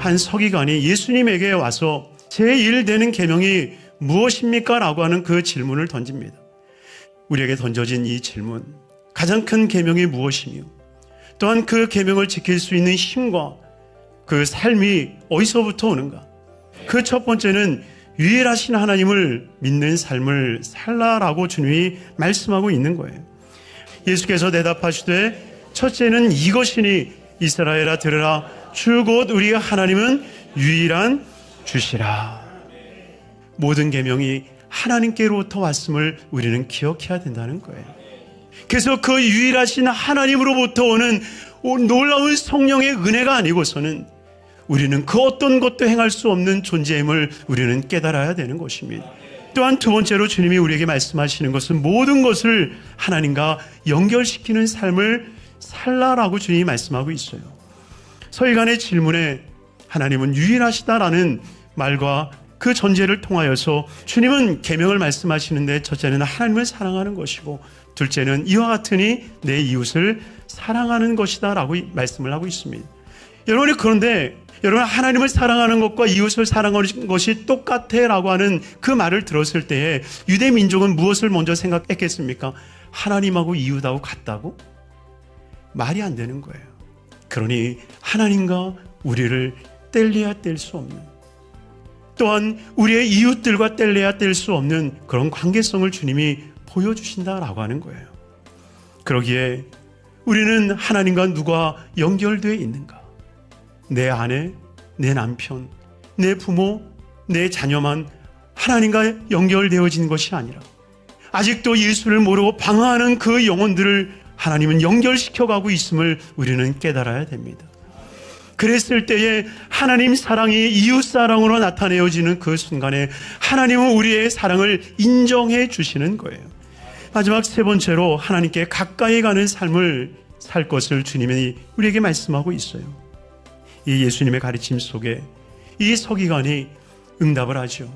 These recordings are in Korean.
한 서기관이 예수님에게 와서 제1 되는 계명이 무엇입니까? 라고 하는 그 질문을 던집니다. 우리에게 던져진 이 질문. 가장 큰 계명이 무엇이며 또한 그 계명을 지킬 수 있는 힘과 그 삶이 어디서부터 오는가? 그 첫 번째는 유일하신 하나님을 믿는 삶을 살라라고 주님이 말씀하고 있는 거예요. 예수께서 대답하시되 첫째는 이것이니 이스라엘아 들으라 주 곧 우리 하나님은 유일한 주시라. 모든 계명이 하나님께로부터 왔음을 우리는 기억해야 된다는 거예요. 그래서 그 유일하신 하나님으로부터 오는 놀라운 성령의 은혜가 아니고서는 우리는 그 어떤 것도 행할 수 없는 존재임을 우리는 깨달아야 되는 것입니다. 또한 두 번째로 주님이 우리에게 말씀하시는 것은 모든 것을 하나님과 연결시키는 삶을 살라라고 주님이 말씀하고 있어요. 서기관의 질문에 하나님은 유일하시다라는 말과 그 전제를 통하여서 주님은 계명을 말씀하시는데 첫째는 하나님을 사랑하는 것이고 둘째는 이와 같으니 내 이웃을 사랑하는 것이다라고 말씀을 하고 있습니다. 여러분이 그런데 여러분 하나님을 사랑하는 것과 이웃을 사랑하는 것이 똑같아라고 하는 그 말을 들었을 때에 유대 민족은 무엇을 먼저 생각했겠습니까? 하나님하고 이웃하고 같다고? 말이 안 되는 거예요. 그러니 하나님과 우리를 뗄래야 뗄 수 없는 또한 우리의 이웃들과 뗄래야 뗄 수 없는 그런 관계성을 주님이 보여주신다라고 하는 거예요. 그러기에 우리는 하나님과 누가 연결되어 있는가? 내 아내, 내 남편, 내 부모, 내 자녀만 하나님과 연결되어진 것이 아니라 아직도 예수를 모르고 방황하는 그 영혼들을 하나님은 연결시켜가고 있음을 우리는 깨달아야 됩니다. 그랬을 때에 하나님 사랑이 이웃 사랑으로 나타내어지는 그 순간에 하나님은 우리의 사랑을 인정해 주시는 거예요. 마지막 세 번째로 하나님께 가까이 가는 삶을 살 것을 주님이 우리에게 말씀하고 있어요. 이 예수님의 가르침 속에 이 서기관이 응답을 하죠.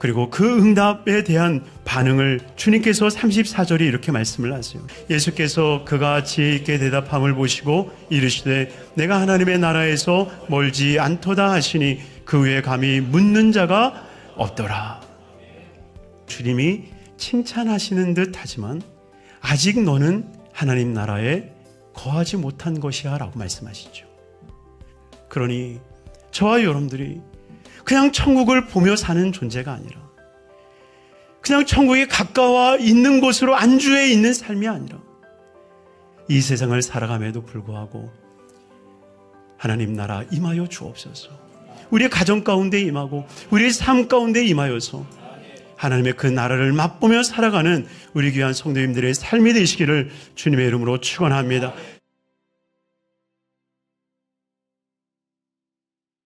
그리고 그 응답에 대한 반응을 주님께서 34절에 이렇게 말씀을 하세요. 예수께서 그가 지혜 있게 대답함을 보시고 이르시되 내가 하나님의 나라에서 멀지 않도다 하시니 그 외에 감히 묻는 자가 없더라. 주님이 칭찬하시는 듯 하지만 아직 너는 하나님 나라에 거하지 못한 것이야 라고 말씀하시죠. 그러니 저와 여러분들이 그냥 천국을 보며 사는 존재가 아니라 그냥 천국에 가까워 있는 곳으로 안주해 있는 삶이 아니라 이 세상을 살아감에도 불구하고 하나님 나라 임하여 주옵소서. 우리의 가정 가운데 임하고 우리의 삶 가운데 임하여서 하나님의 그 나라를 맛보며 살아가는 우리 귀한 성도님들의 삶이 되시기를 주님의 이름으로 축원합니다.